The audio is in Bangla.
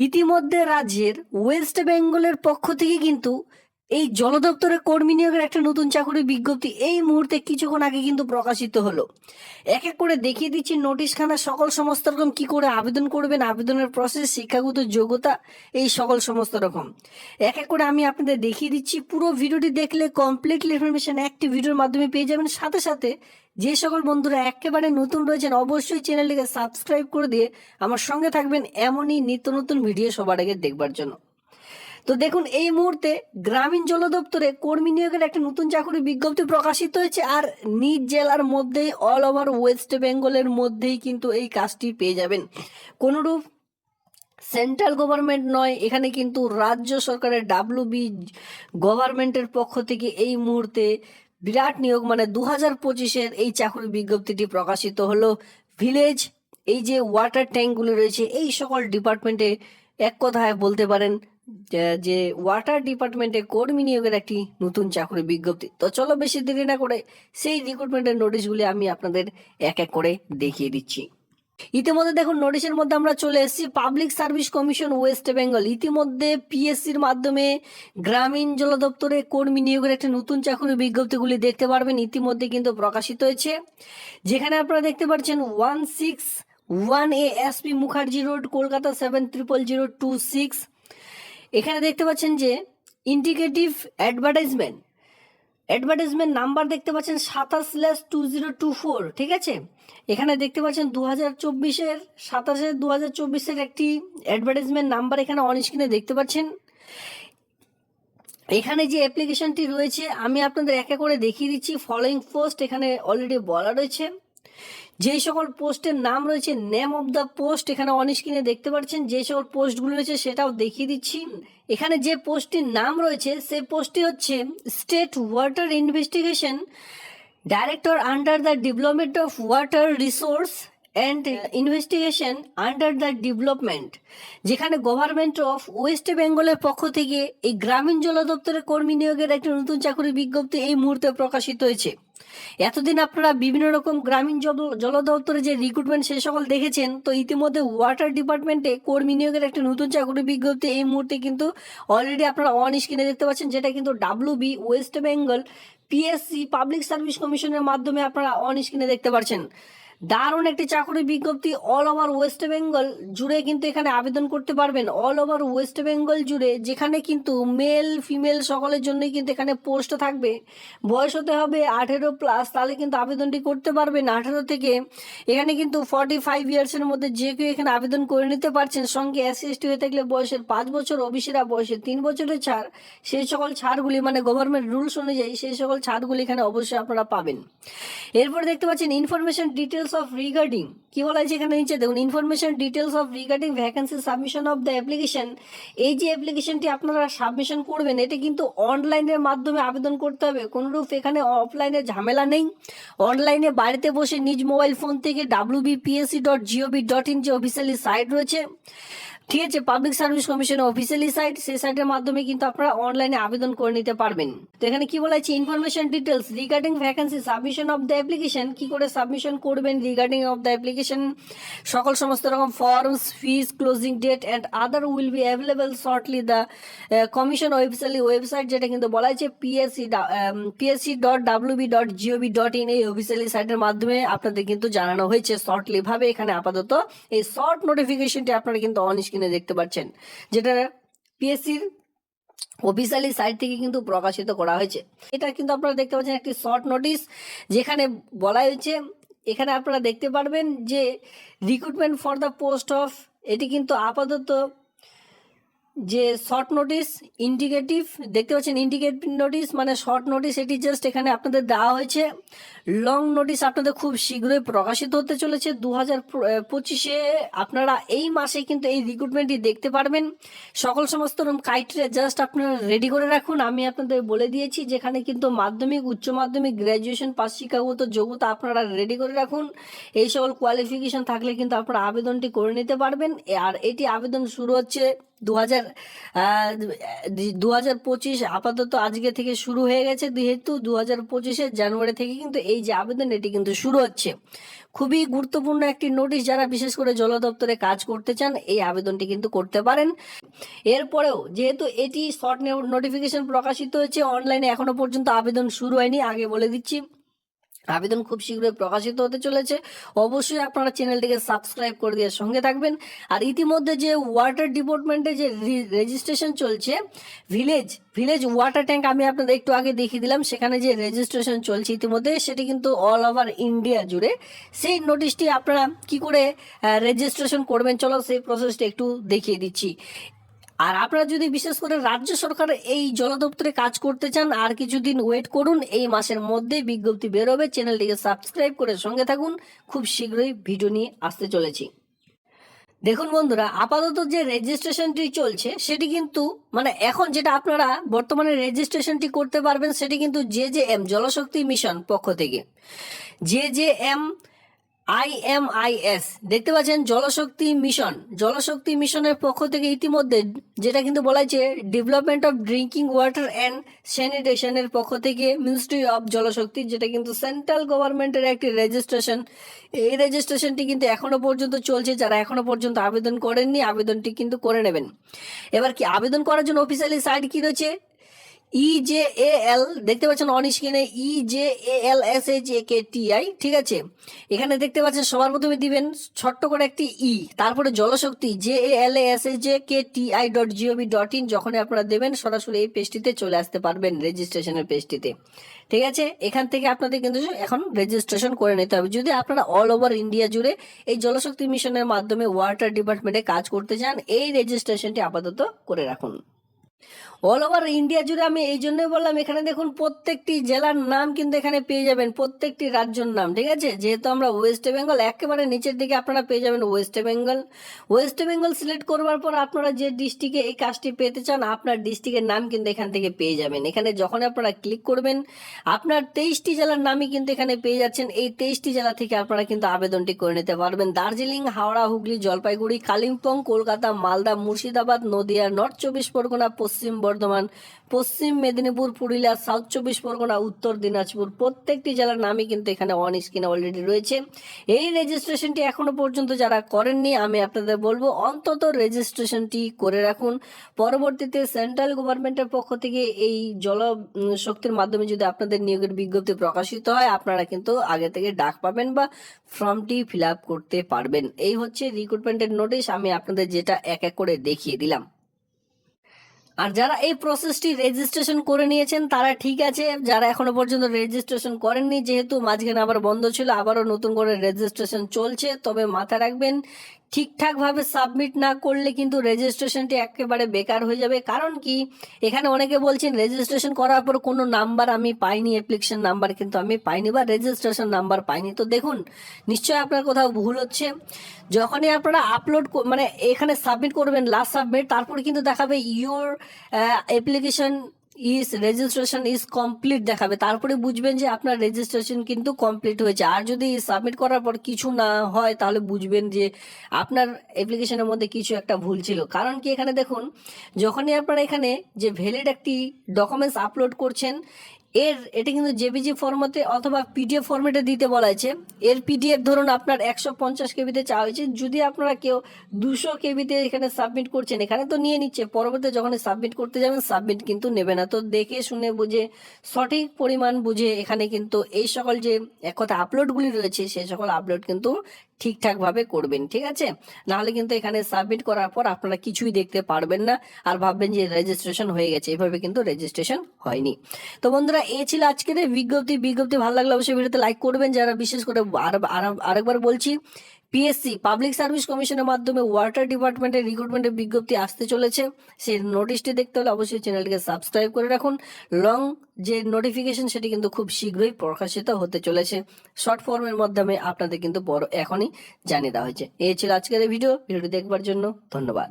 ইতিমধ্যে রাজ্যের ওয়েস্ট বেঙ্গলের পক্ষ থেকে কিন্তু এই জল দপ্তরের কর্মী নিয়োগের একটা নতুন চাকরির বিজ্ঞপ্তি এই মুহূর্তে কিছুক্ষণ আগে কিন্তু প্রকাশিত হলো। এক এক করে দেখিয়ে দিচ্ছি নোটিশখানা, সকল সমস্ত রকম কি করে আবেদন করবেন, আবেদনের প্রসেস শিক্ষাগত যোগ্যতা, এই সকল সমস্ত রকম। এক এক করে আমি আপনাদের দেখিয়ে দিচ্ছি, পুরো ভিডিওটি দেখলে কমপ্লিটলি ইনফরমেশন একটি ভিডিওর মাধ্যমে পেয়ে যাবেন। সাথে সাথে যে সকল বন্ধুরা একেবারে নতুন রয়েছেন, অবশ্যই চ্যানেলটিকে সাবস্ক্রাইব করে দিয়ে আমার সঙ্গে থাকবেন। এমনই নিত্য নতুন ভিডিও সবার আগে দেখবার জন্য। তো দেখুন, এই মুহূর্তে গ্রামীণ জল দপ্তরে কর্মী নিয়োগের একটা নতুন চাকরি বিজ্ঞপ্তি প্রকাশিত হয়েছে, আর নিজ জেলার মধ্যেই অল ওভার ওয়েস্ট বেঙ্গলের মধ্যেই কিন্তু এই কাজটি পেয়ে যাবেন। কোনোরূপ সেন্ট্রাল গভর্নমেন্ট নয়, এখানে কিন্তু রাজ্য সরকারের ডাব্লিউ বি গভর্নমেন্টের পক্ষ থেকে এই মুহূর্তে বিরাট নিয়োগ মানে দু হাজার পঁচিশের এই চাকরি বিজ্ঞপ্তিটি প্রকাশিত হলো। ভিলেজ এই যে ওয়াটার ট্যাঙ্কগুলি রয়েছে, এই সকল ডিপার্টমেন্টে এক কথায় বলতে পারেন যে- ওয়াটার ডিপার্টমেন্টে কর্মী নিয়োগের একটি নতুন চাকরি বিজ্ঞপ্তি। তো চলো বেশি দেরি না করে সেই রিক্রুটমেন্টের নোটিশগুলি আমি আপনাদের এক এক করে দেখিয়ে দিচ্ছি। ইতিমধ্যে দেখুন নোটিশের মধ্যে আমরা চলে এসেছি। Public service commission West Bengal ইতিমধ্যে পিএসসির মাধ্যমে গ্রামীণ জল দপ্তরে কর্মী নিয়োগের একটি নতুন চাকরি বিজ্ঞপ্তিগুলি দেখতে পারবেন। ইতিমধ্যে কিন্তু প্রকাশিত হয়েছে। যেখানে আপনারা দেখতে পাচ্ছেন one six one A S P Mukherjee road Kolkata seven triple zero two six এখানে দেখতে পাচ্ছেন যে ইন্ডিকেটিভ অ্যাডভার্টাইজমেন্ট অ্যাডভার্টাইজমেন্ট নাম্বার দেখতে পাচ্ছেন সাতাশ slash two zero two four ঠিক আছে? এখানে দেখতে পাচ্ছেন দু হাজার চব্বিশের সাতাশে দু হাজার চব্বিশের একটি অ্যাডভার্টাইজমেন্ট নাম্বার এখানে অন স্ক্রিনে দেখতে পাচ্ছেন। এখানে যে অ্যাপ্লিকেশনটি রয়েছে, আমি আপনাদের একে করে দেখিয়ে দিচ্ছি। ফলোয়িং পোস্ট এখানে অলরেডি বলা রয়েছে। যেই সকল পোস্টের নাম রয়েছে নেম অফ দ্য পোস্ট এখানে অন স্ক্রিনে দেখতে পাচ্ছেন। যে সকল পোস্টগুলো রয়েছে সেটাও দেখিয়ে দিচ্ছি। এখানে যে পোস্টটির নাম রয়েছে, সেই পোস্টটি হচ্ছে state water investigation director under the development of water resource and investigation under the development যেখানে গভর্নমেন্ট অফ ওয়েস্ট বেঙ্গলের পক্ষ থেকে এই গ্রামীণ জল দপ্তরের কর্মী নিয়োগের একটি নতুন চাকরি বিজ্ঞপ্তি এই মুহূর্তে প্রকাশিত হয়েছে। এতদিন আপনারা বিভিন্ন রকম গ্রামীণ জল জল দপ্তরে যে রিক্রুটমেন্ট সে সকল দেখেছেন, তো ইতিমধ্যে ওয়াটার ডিপার্টমেন্টে কর্মী নিয়োগের একটা নতুন চাকরি বিজ্ঞপ্তি এই মুহূর্তে কিন্তু অলরেডি আপনারা অন স্ক্রিনে দেখতে পাচ্ছেন, যেটা কিন্তু W B West Bengal PSC public service কমিশনের মাধ্যমে আপনারা অন স্ক্রিনে দেখতে পাচ্ছেন দারুণ একটি চাকরি বিজ্ঞপ্তি অল ওভার ওয়েস্ট বেঙ্গল জুড়ে কিন্তু এখানে আবেদন করতে পারবেন। অল ওভার ওয়েস্ট বেঙ্গল জুড়ে যেখানে কিন্তু মেল ফিমেল সকলের জন্যই কিন্তু এখানে পোস্ট থাকবে। বয়স হতে হবে আঠেরো প্লাস তাহলে কিন্তু আবেদনটি করতে পারবেন। আঠেরো থেকে এখানে কিন্তু ফর্টি ফাইভ ইয়ার্সের মধ্যে যে কেউ এখানে আবেদন করে নিতে পারছেন, সঙ্গে এসসি এসটি হয়ে থাকলে বয়সের পাঁচ বছর ওবিসিরা বয়সের তিন বছরের ছাড়, সেই সকল ছাড়গুলি মানে গভর্নমেন্ট রুলস অনুযায়ী সেই সকল ছাড়গুলি এখানে অবশ্যই আপনারা পাবেন। এরপর দেখতে পাচ্ছেন ইনফরমেশন ডিটেলস অফ রিগার্ডিং কি বলা হয়েছে এখানে নিচে? দেখুন information details of regarding vacancy submission of the application এই যে অ্যাপ্লিকেশনটি আপনারা সাবমিশন করবেন, এটা কিন্তু অনলাইনের মাধ্যমে আবেদন করতে হবে। কোনোরূপ এখানে অফলাইনে ঝামেলা নেই। অনলাইনে বাড়িতে বসে নিজ মোবাইল ফোন থেকে WBPSC dot GOV dot in যে অফিসিয়ালি সাইট রয়েছে ঠিক আছে public service commission officially site সেই সাইটের মাধ্যমে কিন্তু আপনারা অনলাইনে আবেদন করে নিতে পারবেন। তো এখানে কি বলা আছে information details regarding vacancy submission of the application কি করে সাবমিশন করবেন রিগার্ডিং অফ দ্য অ্যাপ্লিকেশন সকল সমস্ত রকম forms fees closing date and other will be available shortly the commission officially website যেটা কিন্তু বলা আছে PSC PSC dot WB dot GOV dot in এই অফিসিয়ালি সাইটের মাধ্যমে আপনাদের কিন্তু জানানো হয়েছে শর্টলি ভাবে। এখানে আপাতত এই শর্ট নোটিফিকেশনটি আপনারা কিন্তু অন স্ক্রিনে দেখতে পাচ্ছেন, যেটা পিএসসির অফিসিয়ালি সাইট থেকে কিন্তু প্রকাশিত করা হয়েছে। এটা কিন্তু আপনারা দেখতে পাচ্ছেন একটি শর্ট নোটিশ, যেখানে বলা হয়েছে, এখানে আপনারা দেখতে পারবেন যে recruitment for the post of এটি কিন্তু আপাতত যে শর্ট নোটিশ ইন্ডিকেটিভ দেখতে পাচ্ছেন ইন্ডিকেটিভ নোটিশ মানে শর্ট নোটিশ এটি জাস্ট এখানে আপনাদের দেওয়া হয়েছে। লং নোটিশ আপনাদের খুব শীঘ্রই প্রকাশিত হতে চলেছে। দু হাজার পঁচিশে আপনারা এই মাসে কিন্তু এই রিক্রুটমেন্টটি দেখতে পারবেন। সকল সমস্ত ক্রাইটেরিয়া জাস্ট আপনারা রেডি করে রাখুন। আমি আপনাদের বলে দিয়েছি, যেখানে কিন্তু মাধ্যমিক, উচ্চ মাধ্যমিক গ্র্যাজুয়েশন পাস শিক্ষাগত যোগ্যতা আপনারা রেডি করে রাখুন। এই সকল কোয়ালিফিকেশন থাকলে কিন্তু আপনারা আবেদনটি করে নিতে পারবেন। আর এটি আবেদন শুরু হচ্ছে দু হাজার দু হাজার পঁচিশ আপাতত আজকে থেকে শুরু হয়ে গেছে। যেহেতু দু হাজার পঁচিশের জানুয়ারি থেকে কিন্তু এই যে আবেদন, এটি কিন্তু শুরু হচ্ছে। খুবই গুরুত্বপূর্ণ একটি নোটিশ যারা বিশেষ করে জল দপ্তরে কাজ করতে চান, এই আবেদনটি কিন্তু করতে পারেন। এরপরেও যেহেতু এটি শর্ট নোটিফিকেশন প্রকাশিত হয়েছে, অনলাইনে এখনও পর্যন্ত আবেদন শুরু হয়নি, আগে বলে দিচ্ছি। আবেদন খুব শীঘ্রই প্রকাশিত হতে চলেছে। অবশ্যই আপনারা চ্যানেলটিকে সাবস্ক্রাইব করে দিয়ে সঙ্গে থাকবেন। আর ইতিমধ্যে যে ওয়াটার ডিপার্টমেন্টে যে রেজিস্ট্রেশন চলছে ভিলেজ ভিলেজ ওয়াটার ট্যাঙ্ক আমি আপনাদের একটু আগে দেখিয়ে দিলাম। সেখানে যে রেজিস্ট্রেশন চলছে ইতিমধ্যে, সেটি কিন্তু অল ওভার ইন্ডিয়া জুড়ে। সেই নোটিশটি আপনারা কি করে রেজিস্ট্রেশন করবেন? চলো সেই প্রসেসটি একটু দেখিয়ে দিচ্ছি। আর আপনারা যদি বিশেষ করে রাজ্য সরকার এই জল দপ্তরে কাজ করতে চান, আর কিছুদিন ওয়েট করুন, এই মাসের মধ্যে বিজ্ঞপ্তি বেরোবে, চ্যানেলটিকে সাবস্ক্রাইব করে সঙ্গে থাকুন। খুব শীঘ্রই ভিডিও নিয়ে আসতে চলেছি। দেখুন বন্ধুরা, আপাতত যে রেজিস্ট্রেশনটি চলছে, সেটি কিন্তু মানে এখন যেটা আপনারা বর্তমানে রেজিস্ট্রেশনটি করতে পারবেন, সেটি কিন্তু J J M Jal Shakti mission পক্ষ থেকে। J J M I M I S দেখতে পাচ্ছেন, জলশক্তি মিশন। জলশক্তি মিশনের পক্ষ থেকে ইতিমধ্যে, যেটা কিন্তু বলা development of drinking water and স্যানিটেশনের পক্ষ থেকে মিনিস্ট্রি অফ জলশক্তি যেটা কিন্তু সেন্ট্রাল গভর্নমেন্টের একটি রেজিস্ট্রেশন এই রেজিস্ট্রেশনটি কিন্তু এখনও পর্যন্ত চলছে। যারা এখনও পর্যন্ত আবেদন করেননি, আবেদনটি কিন্তু করে নেবেন। এবার কি, আবেদন করার জন্য অফিসিয়ালি সাইট কি রয়েছে? ই জে এ এল দেখতে পাচ্ছেন অন স্ক্রিনে E J A L S A K T I ঠিক আছে? এখানে দেখতে পাচ্ছেন সবার প্রথমে দিবেন ছোট্ট করে একটি ই তারপরে Jal Shakti J A L A S A J K T I dot GOV dot in যখন আপনারা দেবেন সরাসরি এই পেজটিতে চলে আসতে পারবেন রেজিস্ট্রেশনের পেজটিতে। ঠিক আছে? এখান থেকে আপনাদের কিন্তু এখন রেজিস্ট্রেশন করে নিতে হবে। যদি আপনারা অল ওভার ইন্ডিয়া জুড়ে এই জলশক্তি মিশনের মাধ্যমে ওয়াটার ডিপার্টমেন্টে কাজ করতে চান, এই রেজিস্ট্রেশনটি আপাতত করে রাখুন। অল ওভার ইন্ডিয়া জুড়ে আমি এই জন্যই বললাম, এখানে দেখুন প্রত্যেকটি জেলার নাম কিন্তু এখানে পেয়ে যাবেন, প্রত্যেকটি রাজ্যের নাম, ঠিক আছে? যেহেতু আমরা ওয়েস্ট বেঙ্গল একেবারে নিচের দিকে আপনারা পেয়ে যাবেন West Bengal West Bengal select করবার পর আপনারা যে ডিস্ট্রিক্টে এই কাজটি পেতে চান, আপনার ডিস্ট্রিক্টের নাম কিন্তু এখান থেকে পেয়ে যাবেন। এখানে যখন আপনারা ক্লিক করবেন, আপনার তেইশটি জেলার নামই কিন্তু এখানে পেয়ে যাচ্ছেন। এই তেইশটি জেলা থেকে আপনারা কিন্তু আবেদনটি করে নিতে পারবেন। দার্জিলিং, হাওড়া, হুগলি, জলপাইগুড়ি, কালিম্পং, কলকাতা, মালদা, মুর্শিদাবাদ, নদিয়া, নর্থ চব্বিশ পরগনা, পশ্চিম বর্ধমান, পশ্চিম মেদিনীপুর, পুরুলিয়া সাউথ চব্বিশ পরগনা, উত্তর দিনাজপুর। প্রত্যেকটি জেলার নামই কিন্তু এখানে অন স্ক্রিনে অলরেডি রয়েছে। এই রেজিস্ট্রেশনটি এখনও পর্যন্ত যারা করেননি, আমি আপনাদের বলব অন্তত রেজিস্ট্রেশনটি করে রাখুন। পরবর্তীতে সেন্ট্রাল গভর্নমেন্টের পক্ষ থেকে এই জল শক্তির মাধ্যমে যদি আপনাদের নিয়োগের বিজ্ঞপ্তি প্রকাশিত হয়, আপনারা কিন্তু আগে থেকে ডাক পাবেন বা ফর্মটি ফিল করতে পারবেন। এই হচ্ছে রিক্রুটমেন্টের নোটিশ আমি আপনাদের যেটা এক এক করে দেখিয়ে দিলাম। আর যারা এই প্রসেসটি রেজিস্ট্রেশন করে নিয়েছেন, তারা ঠিক আছে। যারা এখনও পর্যন্ত রেজিস্ট্রেশন করেননি, যেহেতু মাঝখানে আবার বন্ধ ছিল, আবারও নতুন করে রেজিস্ট্রেশন চলছে। তবে মাথা রাখবেন ঠিকঠাকভাবে সাবমিট না করলে কিন্তু রেজিস্ট্রেশনটি একেবারে বেকার হয়ে যাবে। কারণ কি? এখানে অনেকে বলছেন রেজিস্ট্রেশন করার পর কোনো নাম্বার আমি পাইনি অ্যাপ্লিকেশন নাম্বার কিন্তু আমি পাইনি বা রেজিস্ট্রেশন নাম্বার পাইনি। তো দেখুন, নিশ্চয়ই আপনার কোথাও ভুল হচ্ছে। যখনই আপনারা আপলোড মানে এখানে সাবমিট করবেন লাস্ট সাবমিট তারপরে কিন্তু দেখাবে your application is registration is complete দেখাবে। তারপরে বুঝবেন যে আপনার রেজিস্ট্রেশন কিন্তু কমপ্লিট হয়েছে। আর যদি সাবমিট করার পর কিছু না হয়, তাহলে বুঝবেন যে আপনার অ্যাপ্লিকেশনের মধ্যে কিছু একটা ভুল ছিল। কারণ কি এখানে দেখুন, যখনই আপনারা এখানে যে ভ্যালিড একটি ডকুমেন্টস আপলোড করছেন এর, এটা কিন্তু জেপিজি ফরম্যাটে অথবা পিডিএফ ফরম্যাটে দিতে বলা হয়েছে। এর পিডিএফ ধরুন আপনার একশো পঞ্চাশ কেবিতে চাওয়া হয়েছে। যদি আপনারা কেউ দুশো কেবিতে এখানে সাবমিট করছেন, এখানে তো নিয়ে নিচ্ছে পরবর্তী যখন সাবমিট করতে যাবেন সাবমিট কিন্তু নেবে না। তো দেখে শুনে বুঝে, সঠিক পরিমাণ বুঝে এখানে কিন্তু এই সকল যে এক কথা আপলোডগুলি রয়েছে সেই সকল আপলোড কিন্তু ঠিকঠাকভাবে করবেন, ঠিক আছে? নাহলে কিন্তু এখানে সাবমিট করার পর আপনারা কিছুই দেখতে পারবেন না। আর ভাববেন যে রেজিস্ট্রেশন হয়ে গেছে। এভাবে কিন্তু রেজিস্ট্রেশন হয়নি। তো বন্ধুরা এ ছিল আজকের বিজ্ঞপ্তি বিজ্ঞপ্তি ভালো লাগলে অবশ্যই ভিডিওতে লাইক করবেন। যারা বিশেষ করে আর- আর- আরেকবার বলছি পিএসসি পাবলিক সার্ভিস কমিশনের মাধ্যমে ওয়াটার ডিপার্টমেন্টের রিক্রুটমেন্টের বিজ্ঞপ্তি আসতে চলেছে। সেই নোটিশটি দেখতে হলে অবশ্যই চ্যানেলটিকে সাবস্ক্রাইব করে রাখুন। লং যে নোটিফিকেশন সেটি কিন্তু খুব শীঘ্রই প্রকাশিত হতে চলেছে। শর্ট ফর্মের মাধ্যমে আপনাদের কিন্তু বড় এখনই জানিয়ে দেওয়া হয়েছে। এই ছিল আজকের ভিডিও ভিডিওটি দেখবার জন্য ধন্যবাদ।